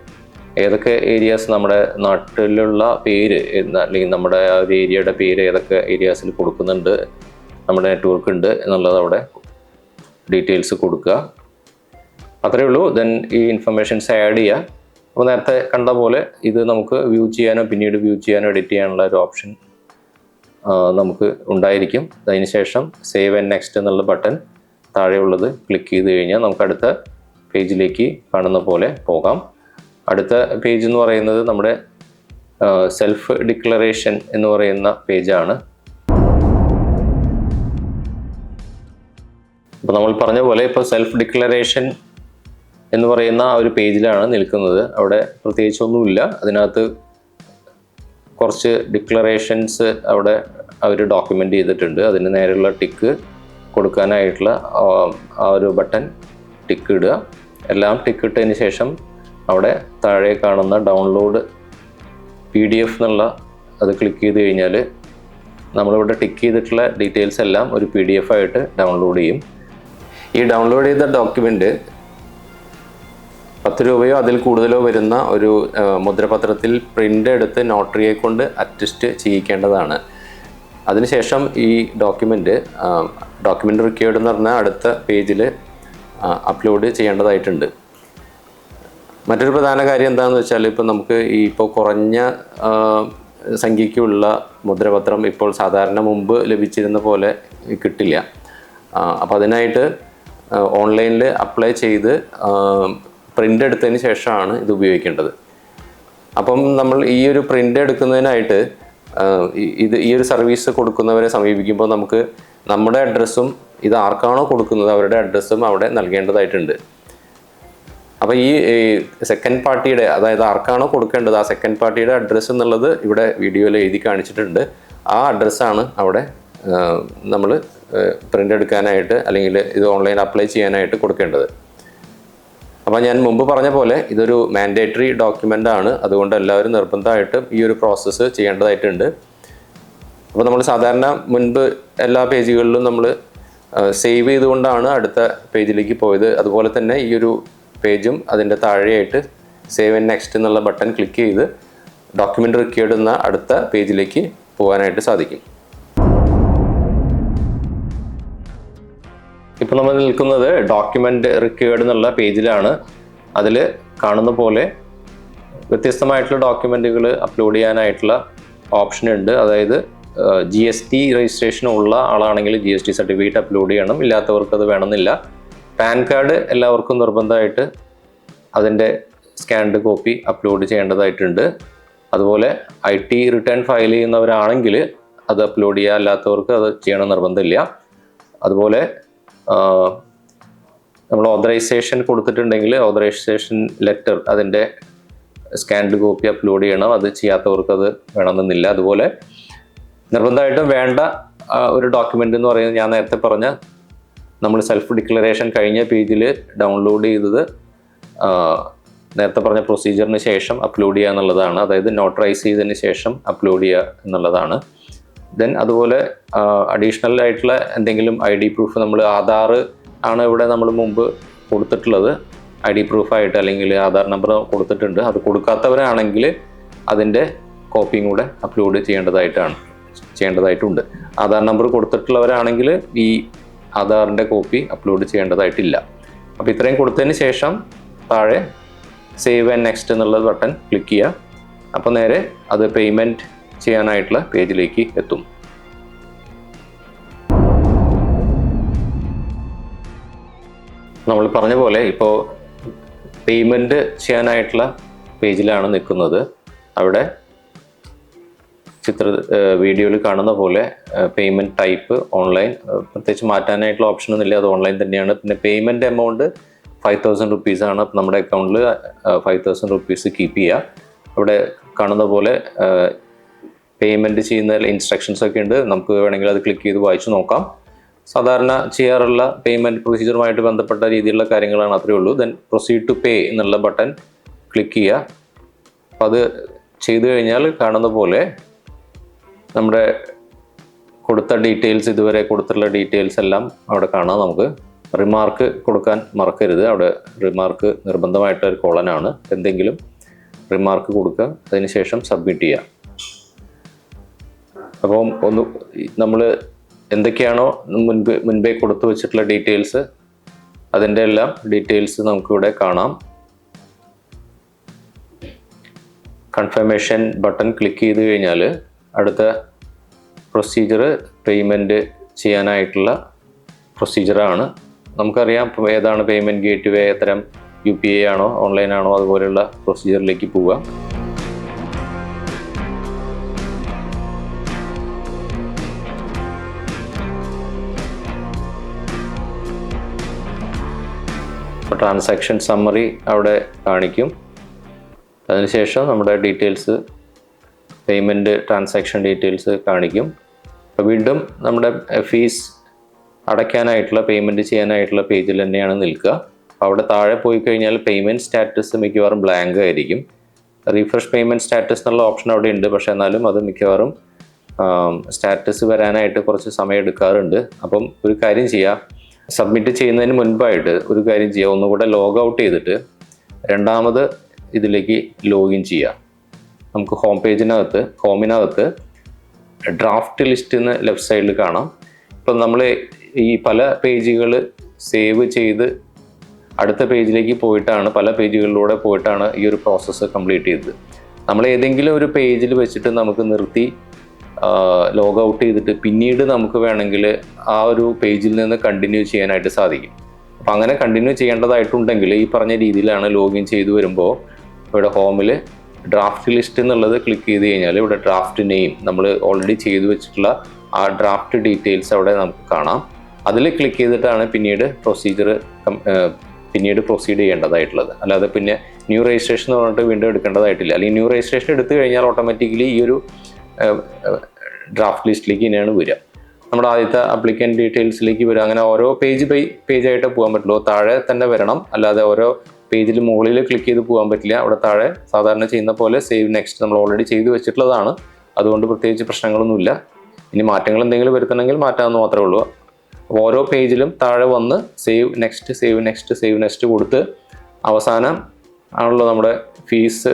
ഏതൊക്കെ ഏരിയാസ് നമ്മുടെ നാട്ടിലുള്ള പേര് അല്ലെങ്കിൽ നമ്മുടെ ആ ഒരു ഏരിയയുടെ പേര് ഏതൊക്കെ ഏരിയാസിൽ കൊടുക്കുന്നുണ്ട് നമ്മുടെ നെറ്റ്വർക്ക് ഉണ്ട് എന്നുള്ളത് അവിടെ ഡീറ്റെയിൽസ് കൊടുക്കുക. അത്രയേ ഉള്ളൂ. ദെൻ ഈ ഇൻഫർമേഷൻസ് ആഡ് ചെയ്യുക. അപ്പോൾ നേരത്തെ കണ്ട പോലെ ഇത് നമുക്ക് വ്യൂ ചെയ്യാനോ പിന്നീട് വ്യൂ ചെയ്യാനോ എഡിറ്റ് ചെയ്യാനുള്ള ഒരു ഓപ്ഷൻ നമുക്ക് ഉണ്ടായിരിക്കും. അതിനുശേഷം സേവ് ആൻഡ് നെക്സ്റ്റ് എന്നുള്ള ബട്ടൺ താഴെയുള്ളത് ക്ലിക്ക് ചെയ്ത് കഴിഞ്ഞാൽ നമുക്ക് അടുത്ത പേജിലേക്ക് കാണുന്ന പോലെ പോകാം. അടുത്ത പേജ് എന്ന് പറയുന്നത് നമ്മുടെ സെൽഫ് ഡിക്ലറേഷൻ എന്ന് പറയുന്ന പേജാണ് അപ്പോൾ നമ്മൾ പറഞ്ഞ പോലെ ഇപ്പോൾ സെൽഫ് ഡിക്ലറേഷൻ എന്ന് പറയുന്ന ആ ഒരു പേജിലാണ് നിൽക്കുന്നത്. അവിടെ പ്രത്യേകിച്ചൊന്നുമില്ല. അതിനകത്ത് കുറച്ച് ഡിക്ലറേഷൻസ് അവിടെ അവർ ഡോക്യുമെന്റ് ചെയ്തിട്ടുണ്ട്. അതിന് നേരെയുള്ള ടിക്ക് കൊടുക്കാനായിട്ടുള്ള ആ- ഒരു ബട്ടൺ ടിക്ക് ഇടുക. എല്ലാം ടിക്ക് ഇട്ടതിന് ശേഷം അവിടെ താഴെ കാണുന്ന ഡൗൺലോഡ് പി ഡി എഫ് എന്നുള്ള അത് ക്ലിക്ക് ചെയ്ത് കഴിഞ്ഞാൽ നമ്മളിവിടെ ടിക്ക് ചെയ്തിട്ടുള്ള ഡീറ്റെയിൽസ് എല്ലാം ഒരു പി ഡി എഫ് ആയിട്ട് ഡൗൺലോഡ് ചെയ്യും. ഈ ഡൗൺലോഡ് ചെയ്ത ഡോക്യുമെന്റ് പത്ത് രൂപയോ അതിൽ കൂടുതലോ വരുന്ന ഒരു മുദ്രപത്രത്തിൽ പ്രിന്റ് എടുത്ത് നോട്ടറിയെ കൊണ്ട് അറ്റസ്റ്റ് ചെയ്യിക്കേണ്ടതാണ്. അതിനുശേഷം ഈ ഡോക്യുമെന്റ് ഡോക്യുമെന്റ് റിക്വേർഡ് എന്ന് പറഞ്ഞാൽ അടുത്ത പേജിൽ അപ്ലോഡ് ചെയ്യേണ്ടതായിട്ടുണ്ട്. മറ്റൊരു പ്രധാന കാര്യം എന്താണെന്ന് വെച്ചാൽ ഇപ്പോൾ നമുക്ക് ഈ ഇപ്പോൾ കുറഞ്ഞ സംഖ്യയ്ക്കുള്ള മുദ്രപത്രം ഇപ്പോൾ സാധാരണ മുമ്പ് ലഭിച്ചിരുന്ന പോലെ കിട്ടില്ല. അപ്പോൾ അതിനായിട്ട് ഓൺലൈനിൽ അപ്ലൈ ചെയ്ത് പ്രിന്റ് എടുത്തതിന് ശേഷമാണ് ഇത് ഉപയോഗിക്കേണ്ടത്. അപ്പം നമ്മൾ ഈ ഒരു പ്രിന്റ് എടുക്കുന്നതിനായിട്ട് ഇത് ഈ ഒരു സർവീസ് കൊടുക്കുന്നവരെ സമീപിക്കുമ്പോൾ നമുക്ക് നമ്മുടെ അഡ്രസ്സും ഇത് ആർക്കാണോ കൊടുക്കുന്നത് അവരുടെ അഡ്രസ്സും അവിടെ നൽകേണ്ടതായിട്ടുണ്ട്. അപ്പോൾ ഈ സെക്കൻഡ് പാർട്ടിയുടെ അതായത് ആർക്കാണോ കൊടുക്കേണ്ടത് ആ സെക്കൻഡ് പാർട്ടിയുടെ അഡ്രസ്സ് എന്നുള്ളത് ഇവിടെ വീഡിയോയിൽ എഴുതി കാണിച്ചിട്ടുണ്ട്. ആ അഡ്രസ്സാണ് അവിടെ നമ്മൾ പ്രിന്റ് എടുക്കാനായിട്ട് അല്ലെങ്കിൽ ഇത് ഓൺലൈൻ അപ്ലൈ ചെയ്യാനായിട്ട് കൊടുക്കേണ്ടത്. അപ്പോൾ ഞാൻ മുമ്പ് പറഞ്ഞ പോലെ ഇതൊരു മാൻഡേറ്ററി ഡോക്യുമെന്റ് ആണ്. അതുകൊണ്ട് എല്ലാവരും നിർബന്ധമായിട്ടും ഈ ഒരു പ്രോസസ്സ് ചെയ്യേണ്ടതായിട്ടുണ്ട്. അപ്പോൾ നമ്മൾ സാധാരണ മുൻപ് എല്ലാ പേജുകളിലും നമ്മൾ സേവ് ചെയ്തുകൊണ്ടാണ് അടുത്ത പേജിലേക്ക് പോയത്. അതുപോലെ തന്നെ ഈ ഒരു പേജും അതിന്റെ താഴെയായിട്ട് സേവ് ആൻഡ് നെക്സ്റ്റ് എന്നുള്ള ബട്ടൺ ക്ലിക്ക് ചെയ്ത് ഡോക്യുമെന്റ് റിക്വേർഡ് എന്ന അടുത്ത പേജിലേക്ക് പോകാനായിട്ട് സാധിക്കും. ഇപ്പോൾ നമ്മൾ നിൽക്കുന്നത് ഡോക്യുമെന്റ് റിക്വേർഡ് എന്നുള്ള പേജിലാണ്. അതിൽ കാണുന്ന പോലെ വ്യത്യസ്തമായിട്ടുള്ള ഡോക്യുമെന്റുകൾ അപ്ലോഡ് ചെയ്യാനായിട്ടുള്ള ഓപ്ഷൻ ഉണ്ട്. അതായത് ജി എസ് ടി രജിസ്ട്രേഷൻ ഉള്ള ആളാണെങ്കിൽ G S T certificate upload ചെയ്യണം. ഇല്ലാത്തവർക്ക് അത് വേണമെന്നില്ല. പാൻ കാർഡ് എല്ലാവർക്കും നിർബന്ധമായിട്ട് അതിന്റെ സ്കാൻഡ് കോപ്പി അപ്ലോഡ് ചെയ്യേണ്ടതായിട്ടുണ്ട്. അതുപോലെ ഐ ടി റിട്ടേൺ ഫയൽ ചെയ്യുന്നവരാണെങ്കിൽ അത് അപ്ലോഡ് ചെയ്യുക അല്ലാത്തവർക്ക് അത് ചെയ്യണം നിർബന്ധമില്ല. അതുപോലെ നമ്മൾ ഓതറൈസേഷൻ കൊടുത്തിട്ടുണ്ടെങ്കിൽ ഓതറൈസേഷൻ ലെറ്റർ അതിന്റെ സ്കാൻഡ് കോപ്പി അപ്ലോഡ് ചെയ്യണം. അത് ചെയ്യാത്തവർക്ക് അത് വേണമെന്നില്ല. അതുപോലെ നിർബന്ധമായിട്ടും വേണ്ട ഒരു ഡോക്യുമെന്റ് എന്ന് പറയുന്നത് ഞാൻ നേരത്തെ പറഞ്ഞ നമ്മൾ സെൽഫ് ഡിക്ലറേഷൻ കഴിഞ്ഞ പേജിൽ ഡൗൺലോഡ് ചെയ്തത് നേരത്തെ പറഞ്ഞ പ്രൊസീജിയറിന് ശേഷം അപ്ലോഡ് ചെയ്യുക എന്നുള്ളതാണ്. അതായത് നോട്ടറൈസ് ചെയ്തതിന് ശേഷം അപ്ലോഡ് ചെയ്യുക എന്നുള്ളതാണ്. ദെൻ അതുപോലെ അഡീഷണൽ ആയിട്ടുള്ള എന്തെങ്കിലും ഐ ഡി പ്രൂഫ് നമ്മൾ ആധാർ ആണ് ഇവിടെ നമ്മൾ മുമ്പ് കൊടുത്തിട്ടുള്ളത്. ഐ ഡി പ്രൂഫായിട്ട് അല്ലെങ്കിൽ ആധാർ നമ്പർ കൊടുത്തിട്ടുണ്ട്. അത് കൊടുക്കാത്തവരാണെങ്കിൽ അതിന്റെ കോപ്പിയും കൂടെ അപ്ലോഡ് ചെയ്യേണ്ടതായിട്ടാണ് ചെയ്യേണ്ടതായിട്ടുണ്ട്. ആധാർ നമ്പർ കൊടുത്തിട്ടുള്ളവരാണെങ്കിൽ ഈ ആധാറിന്റെ കോപ്പി അപ്ലോഡ് ചെയ്യേണ്ടതായിട്ടില്ല. അപ്പോൾ ഇത്രയും കൊടുത്തതിന് ശേഷം താഴെ സേവ് ആൻഡ് നെക്സ്റ്റ് എന്നുള്ള ബട്ടൺ ക്ലിക്ക് ചെയ്യുക. അപ്പോൾ നേരെ അത് പേയ്മെന്റ് ചെയ്യാനായിട്ടുള്ള പേജിലേക്ക് എത്തും. നമ്മൾ പറഞ്ഞ പോലെ ഇപ്പോൾ പേയ്മെന്റ് ചെയ്യാനായിട്ടുള്ള പേജിലാണ് നിൽക്കുന്നത്. അവിടെ ചിത്ര വീഡിയോയിൽ കാണുന്ന പോലെ പേയ്മെന്റ് ടൈപ്പ് ഓൺലൈൻ പ്രത്യേകിച്ച് മാറ്റാനായിട്ടുള്ള ഓപ്ഷനൊന്നുമില്ല അത് ഓൺലൈൻ തന്നെയാണ്. പിന്നെ പേയ്മെന്റ് എമൗണ്ട് ഫൈവ് തൗസൻഡ് റുപ്പീസാണ് നമ്മുടെ അക്കൗണ്ടിൽ ഫൈവ് തൗസൻഡ് റുപ്പീസ് കീപ്പ് ചെയ്യുക അവിടെ കാണുന്ന പോലെ പേയ്മെന്റ് ചെയ്യുന്ന ഇൻസ്ട്രക്ഷൻസ് ഒക്കെ ഉണ്ട്. നമുക്ക് വേണമെങ്കിൽ അത് ക്ലിക്ക് ചെയ്ത് വായിച്ചു നോക്കാം. സാധാരണ ചെയ്യാറുള്ള പേയ്മെന്റ് പ്രൊസീജിയറുമായിട്ട് ബന്ധപ്പെട്ട രീതിയിലുള്ള കാര്യങ്ങളാണ് അത്രയേ ഉള്ളൂ. ദെൻ പ്രൊസീഡ് ടു പേ എന്നുള്ള ബട്ടൺ ക്ലിക്ക് ചെയ്യുക അപ്പോൾ അത് ചെയ്തു കഴിഞ്ഞാൽ കാണുന്ന പോലെ നമ്മുടെ കൊടുത്ത ഡീറ്റെയിൽസ് ഇതുവരെ കൊടുത്തിട്ടുള്ള ഡീറ്റെയിൽസ് എല്ലാം അവിടെ കാണാം നമുക്ക്. റിമാർക്ക് കൊടുക്കാൻ മറക്കരുത്. അവിടെ റിമാർക്ക് നിർബന്ധമായിട്ട് ഒരു കോളനാണ് എന്തെങ്കിലും റിമാർക്ക് കൊടുക്കുക അതിനുശേഷം സബ്മിറ്റ് ചെയ്യാം അപ്പം ഒന്ന് നമ്മൾ എന്തൊക്കെയാണോ മുൻപ് മുൻപേ കൊടുത്തു വെച്ചിട്ടുള്ള ഡീറ്റെയിൽസ് അതിന്റെ എല്ലാം ഡീറ്റെയിൽസ് നമുക്കിവിടെ കാണാം. കൺഫർമേഷൻ ബട്ടൺ ക്ലിക്ക് ചെയ്ത് കഴിഞ്ഞാൽ അടുത്ത പ്രൊസീജിയർ പേയ്മെന്റ് ചെയ്യാനായിട്ടുള്ള പ്രൊസീജിയറാണ് നമുക്കറിയാം ഏതാണ് പേയ്മെന്റ് ഗേറ്റ് വേ തരം യു പി ഐ ആണോ ഓൺലൈൻ ആണോ അതുപോലെയുള്ള പ്രൊസീജിയറിലേക്ക് പോവുക. അപ്പോൾ ട്രാൻസാക്ഷൻ സമ്മറി അവിടെ കാണിക്കും. അതിനുശേഷം നമ്മുടെ ഡീറ്റെയിൽസ് പേയ്മെന്റ് ട്രാൻസാക്ഷൻ ഡീറ്റെയിൽസ് കാണിക്കും. അപ്പോൾ വീണ്ടും നമ്മുടെ ഫീസ് അടയ്ക്കാനായിട്ടുള്ള പേയ്മെന്റ് ചെയ്യാനായിട്ടുള്ള പേജിൽ തന്നെയാണ് നിൽക്കുക. അപ്പോൾ അവിടെ താഴെ പോയി കഴിഞ്ഞാൽ പേയ്മെന്റ് സ്റ്റാറ്റസ് മിക്കവാറും ബ്ലാങ്ക് ആയിരിക്കും. റീഫ്രഷ് പേയ്മെന്റ് സ്റ്റാറ്റസ് എന്നുള്ള ഓപ്ഷൻ അവിടെ ഉണ്ട്. പക്ഷേ എന്നാലും അത് മിക്കവാറും സ്റ്റാറ്റസ് വരാനായിട്ട് കുറച്ച് സമയം എടുക്കാറുണ്ട്. അപ്പം ഒരു കാര്യം ചെയ്യുക സബ്മിറ്റ് ചെയ്യുന്നതിന് മുൻപായിട്ട് ഒരു കാര്യം ചെയ്യുക ഒന്നുകൂടെ ലോഗ് ഔട്ട് ചെയ്തിട്ട് രണ്ടാമത് ഇതിലേക്ക് ലോഗിൻ ചെയ്യുക നമുക്ക് ഹോം പേജിനകത്ത് ഹോമിനകത്ത് ഡ്രാഫ്റ്റ് ലിസ്റ്റ് എന്ന് ലെഫ്റ്റ് സൈഡിൽ കാണാം. ഇപ്പം നമ്മൾ ഈ പല പേജുകൾ സേവ് ചെയ്ത് അടുത്ത പേജിലേക്ക് പോയിട്ടാണ് പല പേജുകളിലൂടെ പോയിട്ടാണ് ഈ ഒരു പ്രോസസ്സ് കംപ്ലീറ്റ് ചെയ്തത്. നമ്മൾ ഏതെങ്കിലും ഒരു പേജിൽ വെച്ചിട്ട് നമുക്ക് നിർത്തി ലോഗ് ഔട്ട് ചെയ്തിട്ട് പിന്നീട് നമുക്ക് വേണമെങ്കിൽ ആ ഒരു പേജിൽ നിന്ന് കണ്ടിന്യൂ ചെയ്യാനായിട്ട് സാധിക്കും. അപ്പം അങ്ങനെ കണ്ടിന്യൂ ചെയ്യേണ്ടതായിട്ടുണ്ടെങ്കിൽ ഈ പറഞ്ഞ രീതിയിലാണ് ലോഗിൻ ചെയ്തു വരുമ്പോൾ ഇവിടെ ഹോമിൽ ഡ്രാഫ്റ്റ് ലിസ്റ്റ് എന്നുള്ളത് ക്ലിക്ക് ചെയ്ത് കഴിഞ്ഞാൽ ഇവിടെ ഡ്രാഫ്റ്റ് നെയിം നമ്മൾ ഓൾറെഡി ചെയ്തു വെച്ചിട്ടുള്ള ആ ഡ്രാഫ്റ്റ് ഡീറ്റെയിൽസ് അവിടെ നമുക്ക് കാണാം. അതിൽ ക്ലിക്ക് ചെയ്തിട്ടാണ് പിന്നീട് പ്രൊസീജിയർ പിന്നീട് പ്രൊസീഡ് ചെയ്യേണ്ടതായിട്ടുള്ളത്. അല്ലാതെ പിന്നെ ന്യൂ രജിസ്ട്രേഷൻ എന്ന് പറഞ്ഞിട്ട് വീണ്ടും എടുക്കേണ്ടതായിട്ടില്ല. അല്ലെങ്കിൽ ന്യൂ രജിസ്ട്രേഷൻ എടുത്തു കഴിഞ്ഞാൽ ഓട്ടോമാറ്റിക്കലി ഈ ഒരു ഡ്രാഫ്റ്റ് ലിസ്റ്റിലേക്ക് തന്നെയാണ് വരിക. നമ്മുടെ ആദ്യത്തെ അപ്ലിക്കന്റ് ഡീറ്റെയിൽസിലേക്ക് വരിക. അങ്ങനെ ഓരോ പേജ് ബൈ പേജായിട്ട് പോകാൻ പറ്റുള്ളൂ താഴെ തന്നെ വരണം. അല്ലാതെ ഓരോ പേജിൽ മുകളിൽ ക്ലിക്ക് ചെയ്ത് പോകാൻ പറ്റില്ല. അവിടെ താഴെ സാധാരണ ചെയ്യുന്ന പോലെ സേവ് നെക്സ്റ്റ് നമ്മൾ ഓൾറെഡി ചെയ്തു വെച്ചിട്ടുള്ളതാണ്. അതുകൊണ്ട് പ്രത്യേകിച്ച് പ്രശ്നങ്ങളൊന്നുമില്ല. ഇനി മാറ്റങ്ങൾ എന്തെങ്കിലും വരുത്തണമെങ്കിൽ മാറ്റാമെന്ന് മാത്രമേ ഉള്ളൂ. അപ്പോൾ ഓരോ പേജിലും താഴെ വന്ന് save next save next save next കൊടുത്ത് അവസാനം ആണല്ലോ നമ്മുടെ ഫീസ്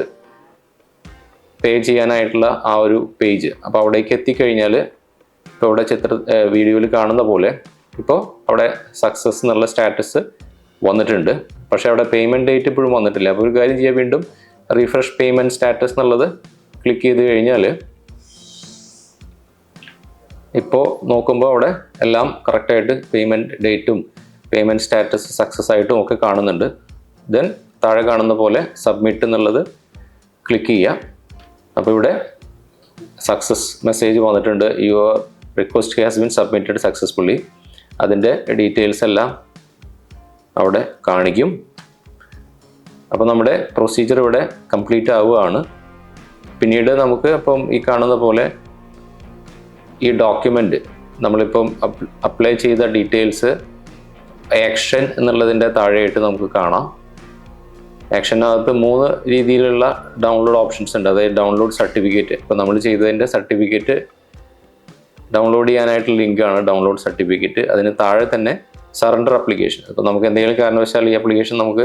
പേ ചെയ്യാനായിട്ടുള്ള ആ ഒരു പേജ് അപ്പോൾ അവിടേക്ക് എത്തിക്കഴിഞ്ഞാൽ ഇപ്പോൾ ഇവിടെ ചിത്ര വീഡിയോയിൽ കാണുന്ന പോലെ ഇപ്പോൾ അവിടെ സക്സസ് എന്നുള്ള സ്റ്റാറ്റസ് വന്നിട്ടുണ്ട്. പക്ഷേ അവിടെ പേയ്മെന്റ് ഡേറ്റ് ഇപ്പോഴും വന്നിട്ടില്ല. അപ്പോൾ ഒരു കാര്യം ചെയ്യാൻ വീണ്ടും റീഫ്രഷ് പേയ്മെന്റ് സ്റ്റാറ്റസ് എന്നുള്ളത് ക്ലിക്ക് ചെയ്ത് കഴിഞ്ഞാൽ ഇപ്പോൾ നോക്കുമ്പോൾ അവിടെ എല്ലാം കറക്റ്റായിട്ട് പേയ്മെന്റ് ഡേറ്റും പേയ്മെന്റ് സ്റ്റാറ്റസ് സക്സസ് ആയിട്ടും ഒക്കെ കാണുന്നുണ്ട്. ദെൻ താഴെ കാണുന്ന പോലെ സബ്മിറ്റ് എന്നുള്ളത് ക്ലിക്ക് ചെയ്യുക. അപ്പോൾ ഇവിടെ സക്സസ് മെസ്സേജ് വന്നിട്ടുണ്ട്. Your request has been submitted successfully അതിന്റെ ഡീറ്റെയിൽസ് എല്ലാം അവിടെ കാണിക്കും. അപ്പോൾ നമ്മുടെ പ്രൊസീജിയർ ഇവിടെ കംപ്ലീറ്റ് ആവുകയാണ്. പിന്നീട് നമുക്ക് ഇപ്പം ഈ കാണുന്ന പോലെ ഈ ഡോക്യുമെന്റ് നമ്മളിപ്പം അപ്ലൈ ചെയ്ത ഡീറ്റെയിൽസ് ആക്ഷൻ എന്നുള്ളതിന്റെ താഴെയായിട്ട് നമുക്ക് കാണാം. ആക്ഷനകത്ത് മൂന്ന് രീതിയിലുള്ള ഡൗൺലോഡ് ഓപ്ഷൻസ് ഉണ്ട്. അതായത് ഡൗൺലോഡ് സർട്ടിഫിക്കറ്റ് ഇപ്പോൾ നമ്മൾ ചെയ്തതിന്റെ സർട്ടിഫിക്കറ്റ് ഡൗൺലോഡ് ചെയ്യാനായിട്ടുള്ള ലിങ്കാണ് ഡൗൺലോഡ് സർട്ടിഫിക്കറ്റ് അതിന് താഴെ തന്നെ സറണ്ടർ അപ്ലിക്കേഷൻ അപ്പോൾ നമുക്ക് എന്തെങ്കിലും കാരണവശാൽ ഈ അപ്ലിക്കേഷൻ നമുക്ക്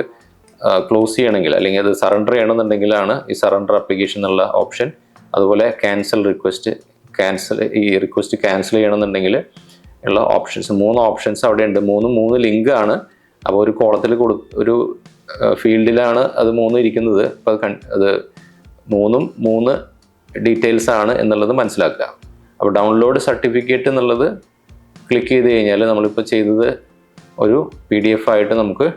ക്ലോസ് ചെയ്യണമെങ്കിൽ അല്ലെങ്കിൽ അത് സറണ്ടർ ചെയ്യണമെന്നുണ്ടെങ്കിലാണ് ഈ സറണ്ടർ അപ്ലിക്കേഷൻ എന്നുള്ള ഓപ്ഷൻ അതുപോലെ ക്യാൻസൽ റിക്വസ്റ്റ് ക്യാൻസൽ ഈ റിക്വസ്റ്റ് ക്യാൻസൽ ചെയ്യണമെന്നുണ്ടെങ്കിൽ ഉള്ള ഓപ്ഷൻസ് മൂന്ന് ഓപ്ഷൻസ് അവിടെ ഉണ്ട് മൂന്ന് മൂന്ന് ആണ്. അപ്പോൾ ഒരു കോളത്തിൽ കൊടു ഒരു ഫീൽഡിലാണ് അത് മൂന്നും ഇരിക്കുന്നത്. അപ്പോൾ അത് അത് മൂന്നും മൂന്ന് ഡീറ്റെയിൽസ് ആണ് എന്നുള്ളത് മനസ്സിലാക്കുക. അപ്പോൾ ഡൗൺലോഡ് സർട്ടിഫിക്കറ്റ് എന്നുള്ളത് ക്ലിക്ക് ചെയ്ത് കഴിഞ്ഞാൽ നമ്മളിപ്പോൾ ചെയ്തത് ഒരു പി ഡി എഫ് ആയിട്ട് നമുക്ക്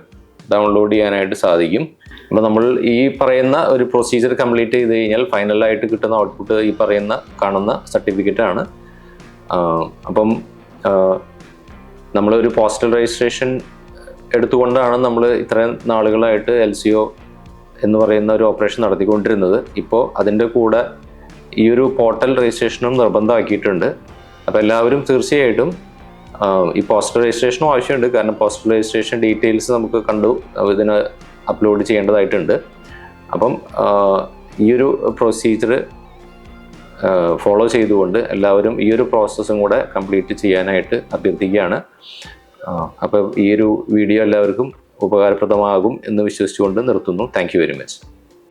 ഡൗൺലോഡ് ചെയ്യാനായിട്ട് സാധിക്കും. അപ്പോൾ നമ്മൾ ഈ പറയുന്ന ഒരു പ്രൊസീജിയർ കംപ്ലീറ്റ് ചെയ്ത് കഴിഞ്ഞാൽ ഫൈനലായിട്ട് കിട്ടുന്ന ഔട്ട്പുട്ട് ഈ പറയുന്ന കാണുന്ന സർട്ടിഫിക്കറ്റാണ് ആണ്. അപ്പം നമ്മളൊരു പോസ്റ്റൽ രജിസ്ട്രേഷൻ എടുത്തുകൊണ്ടാണ് നമ്മൾ ഇത്രയും നാളുകളായിട്ട് എൽ സി ഒ എന്ന് പറയുന്ന ഒരു ഓപ്പറേഷൻ നടത്തിക്കൊണ്ടിരുന്നത്. ഇപ്പോൾ അതിന്റെ കൂടെ ഈ ഒരു പോർട്ടൽ രജിസ്ട്രേഷനും നിർബന്ധമാക്കിയിട്ടുണ്ട്. അപ്പോൾ എല്ലാവരും തീർച്ചയായിട്ടും ഈ പോസ്റ്റൽ രജിസ്ട്രേഷനും ആവശ്യമുണ്ട്. കാരണം പോസ്റ്റൽ രജിസ്ട്രേഷൻ ഡീറ്റെയിൽസ് നമുക്ക് കണ്ടു. ഇതിന് അപ്ലോഡ് ചെയ്യേണ്ടതായിട്ടുണ്ട്. അപ്പം ഈ ഒരു പ്രൊസീജിയർ ഫോളോ ചെയ്തുകൊണ്ട് എല്ലാവരും ഈ ഒരു പ്രോസസ്സും കൂടെ കംപ്ലീറ്റ് ചെയ്യാനായിട്ട് അഭ്യർത്ഥിക്കുകയാണ്. അപ്പോൾ ഈ ഒരു വീഡിയോ എല്ലാവർക്കും ഉപകാരപ്രദമാകും എന്ന് വിശ്വസിച്ചുകൊണ്ട് നിർത്തുന്നു. Thank very much